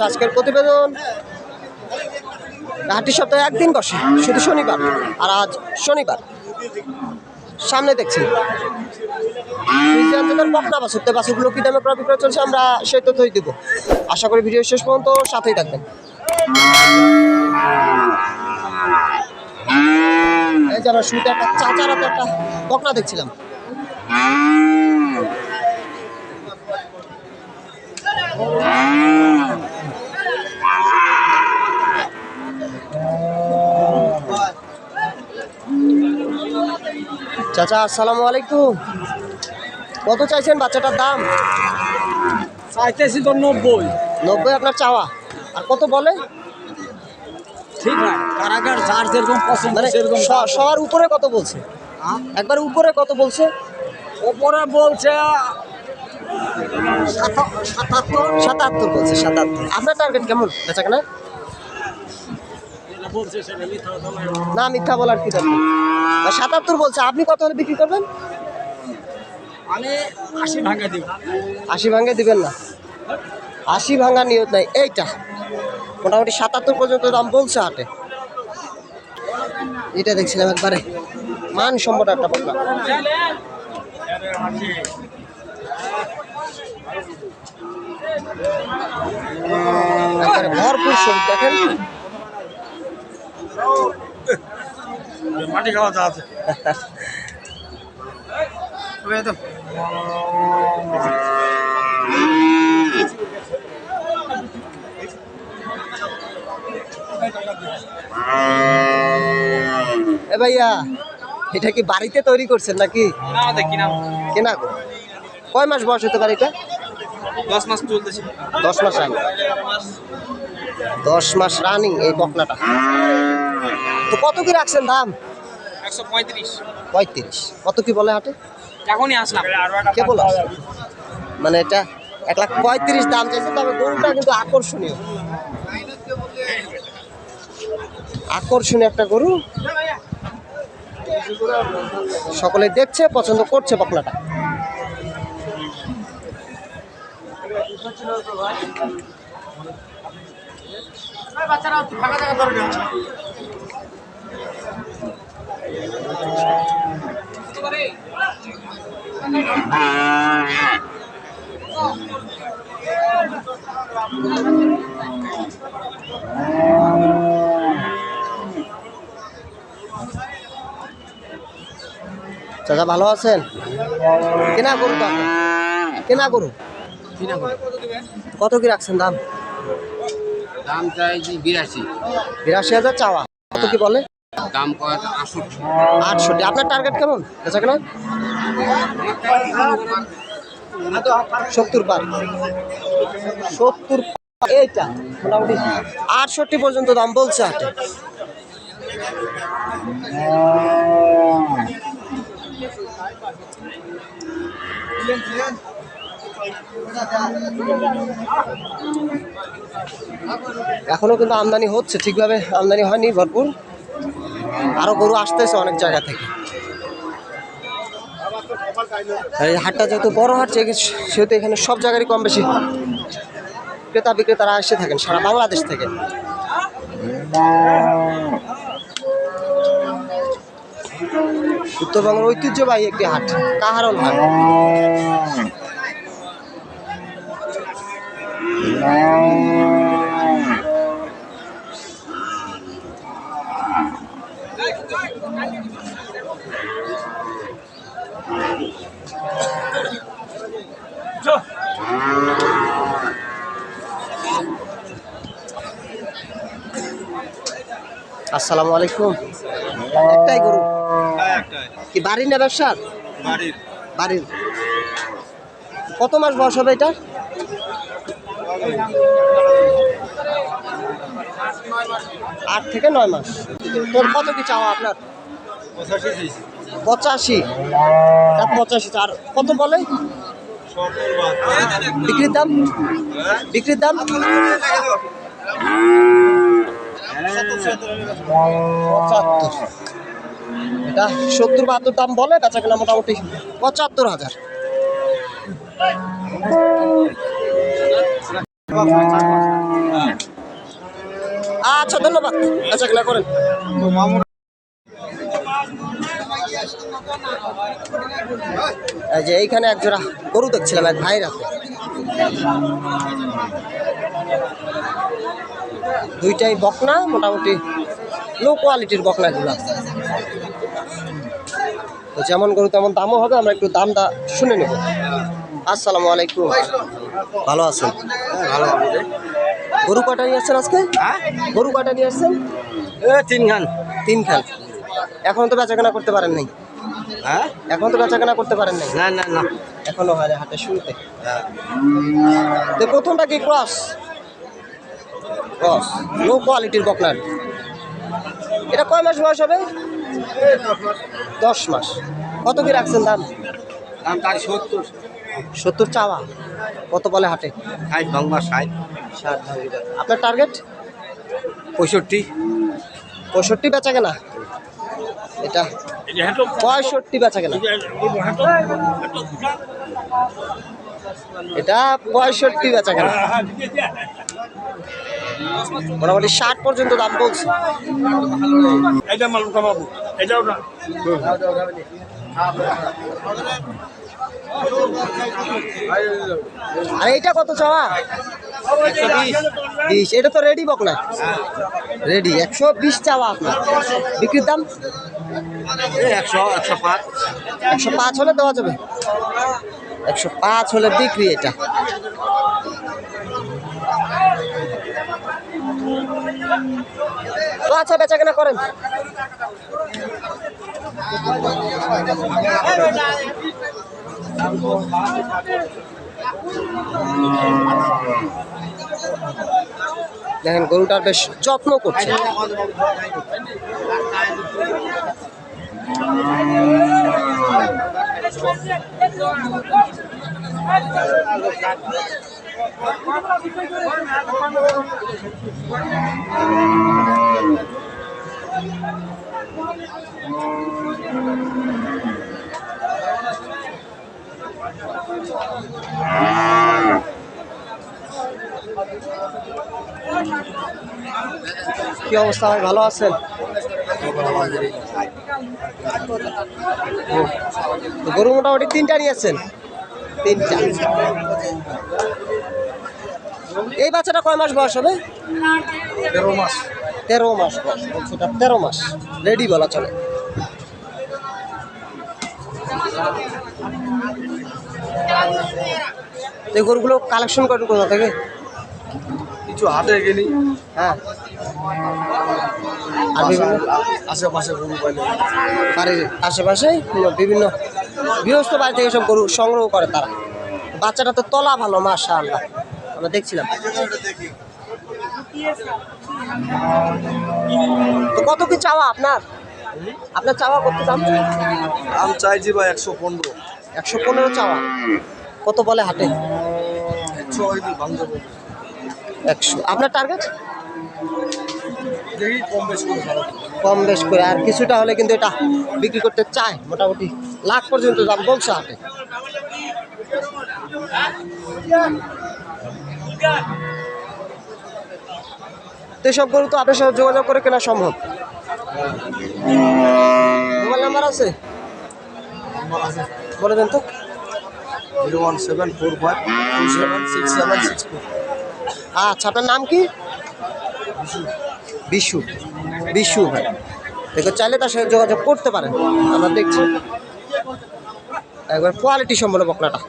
আজকের প্রতিবেদন সপ্তাহে একদিন শুধু শনিবার আর আজ শনিবার সামনে দেখছি বকনা বাছুর তো বাছুরগুলো কি দামে ক্রয় বিক্রয় চলছে আমরা সেই তথ্যই দেবো আশা করি ভিডিও শেষ পর্যন্ত সাথেই থাকবেন এই যে শুরুতে একটা চাচার হাতে একটা বকনা দেখছিলাম। চাচা আসসালামু আলাইকুম। কত চাইছেন বাচ্চাটার দাম? চাইতেছি তো নব্বই। নব্বই আপনার চাওয়া। আর কত বলে? ঠিক না কারাগার যার যেরকম পছন্দ মানে সেরকম শর উপরে কত বলছে? একবার উপরে কত বলছে? ওপরে বলছে সাতাত্তর। সাতাত্তর বলছে সাতাত্তর। আপনার টার্গেট কেমন? বেচা কেনা। না মিথ্যা বলার কি দরকার? সাতাত্তর বলছে আপনি কত হলে বিক্রি করবেন? আমি আশি ভাঙা দিব। আশি ভাঙে দিবেন না। আশি ভাঙা নিয়ত নাই। এইটা। মোটামুটি সাতাত্তর পর্যন্ত দাম বলছে হাটে। এটা দেখছিলাম একবারে। মান সম্পদ একটা পাতলা ভরপুর সব দেখেন। মাটি খাওয়া আছে। এ ভাইয়া এটা কি বাড়িতে তৈরি করছেন নাকি? কেনা কয় মাস বয়স হতে পারে এটা? দশ মাস চলতেছে। দশ মাস রানিং দশ মাস রানিং এই বকনাটা। তো কত কি রাখছেন দাম? একশো পঁয়ত্রিশ। পঁয়ত্রিশ। কত কি বলে হাটে? এখনই আসলাম। কে বলে? মানে এটা এক লাখ পঁয়ত্রিশ দাম চাইছে তবে গরুটা কিন্তু আকর্ষণীয়। আকর্ষণীয় একটা গরু। সকলে দেখছে পছন্দ করছে বকনাটা চাচা ভালো আছেন? কেনা গরু তো কেনা গরু? কত কি রাখছেন দাম? দাম চাইছি বিরাশি। বিরাশি হাজার চাওয়া। কত কি বলে? দাম আটষট্টি। আটষট্টি। আপনার টার্গেট কেমন? বেচা কেনা? সত্তর পার। সত্তর এইটা মোটামুটি। আটষট্টি পর্যন্ত দাম বলছে হাটে এখনও কিন্তু আমদানি হচ্ছে, ঠিকভাবে আমদানি হয়নি ভরপুর। আরও গরু আসতেছে অনেক জায়গা থেকে। এই হাটটা যেহেতু বড় হাট সেহেতু এখানে সব জায়গারই কম বেশি ক্রেতা বিক্রেতারা এসে থাকেন, সারা বাংলাদেশ থেকে। উত্তরবঙ্গের ঐতিহ্যবাহী একটি হাট কাহারল হাট। আসসালামু আলাইকুম। একটাই গরু। কি বাড়ি না ব্যবসার? বাড়ির। বাড়ির। কত মাস বয়স হবে এটা? আট থেকে নয় মাস। তোর কত কি চাওয়া আপনার? পঁচাশি পঁচাশি। এক পঁচাশি আর কত বলে? বিক্রির দাম? বিক্রির দাম? পঁচাত্তর। এটা সত্তর বাহাত্তর দাম বলে, বেচা মোটামুটি পঁচাত্তর হাজার। আচ্ছা ধন্যবাদ। বেচা করেন। যে এইখানে একজোড়া গরু দেখছিলাম এক ভাইয়ের হাতে। দুইটাই বকনা, মোটামুটি লো কোয়ালিটির বকনাগুলো তো যেমন গরু তেমন দামও হবে আমরা একটু দামটা শুনে নেব। আসসালামু আলাইকুম। ভালো আছেন? ভালো গরু কাটা নিয়ে আসছেন আজকে? গরু কটা নিয়ে আসছেন? তিন খান তিন খান এখন তো বেচাকেনা করতে পারেন নাই হ্যাঁ? এখন তো বেচাকেনা করতে পারেন নাই না না না। এখনও হয় হাটে শুরুতে। তো প্রথমটা কি ক্রস? ক্রস। লো কোয়ালিটির বকনার। এটা কয় মাস বয়স হবে? দশ মাস। কত কি রাখছেন দাম দাম তার সত্তর। সত্তর চাওয়া। কত বলে হাটে? ষাট ভাঙবা ষাট। ষাট আপনার টার্গেট পঁয়ষট্টি। পঁয়ষট্টি বেচা কেনা? এটা। পঁয়ষট্টি বেচা কেনা। এটা পঁয়ষট্টি বেচা কেনা। মোটামুটি ষাট পর্যন্ত দাম বলছে। এটা মাল কমাবো এটাও না। আর এইটা কত চাওয়া? বিশ। এটা তো রেডি বক না? রেডি একশো বিশ চাওয়া আপনার। বিক্রির দাম? একশো একশো পাঁচ। একশো পাঁচ হলে দেওয়া যাবে। একশো পাঁচ হলে বিক্রি এটা। আচ্ছা বেচা কেনা করেন। দেখেন গরুটার বেশ যত্ন করছে। কি অবস্থা? ভাই, ভালো আছেন? গরু মোটামুটি তিনটা নিয়েছেন? তিনটা। এই বাচ্চাটা কয় মাস বয়স হবে? মাস। তেরো মাস বয়স তেরো মাস রেডি বলা চলে। এই গরুগুলো কালেকশন করেন কোথা থেকে কিছু হাটে গেলি হ্যাঁ। আর বিভিন্ন? আশেপাশে গরু পাইলে। বাড়ির আশেপাশে বিভিন্ন গৃহস্থ বাড়ি থেকে সব গরু সংগ্রহ করে তারা। বাচ্চাটা তো তলা ভালো মাশা আল্লাহ আমরা দেখছিলাম। তো কত কি চাওয়া আপনার? আপনার চাওয়া কত দাম? দাম চাইছি বা একশো পনেরো। একশো পনেরো চাওয়া। কত বলে হাটে? একশো আপনার টার্গেট কম বেশ করে। আর কিছুটা হলে কিন্তু এটা বিক্রি করতে চায় মোটামুটি। লাখ পর্যন্ত দাম বলছে হাটে। তো এসব গরু তো আপনার সাথে যোগাযোগ করে কেনা সম্ভব। মোবাইল নাম্বার আছে? বলে দেন তো। Zero one seven four five two seven six seven six four. আচ্ছা আপনার নাম কি? বিশু। বিশু। ভাই। দেখো চাইলে তার সাথে যোগাযোগ করতে পারেন। আমরা দেখছি। একবার কোয়ালিটি সম্পন্ন বকনাটা।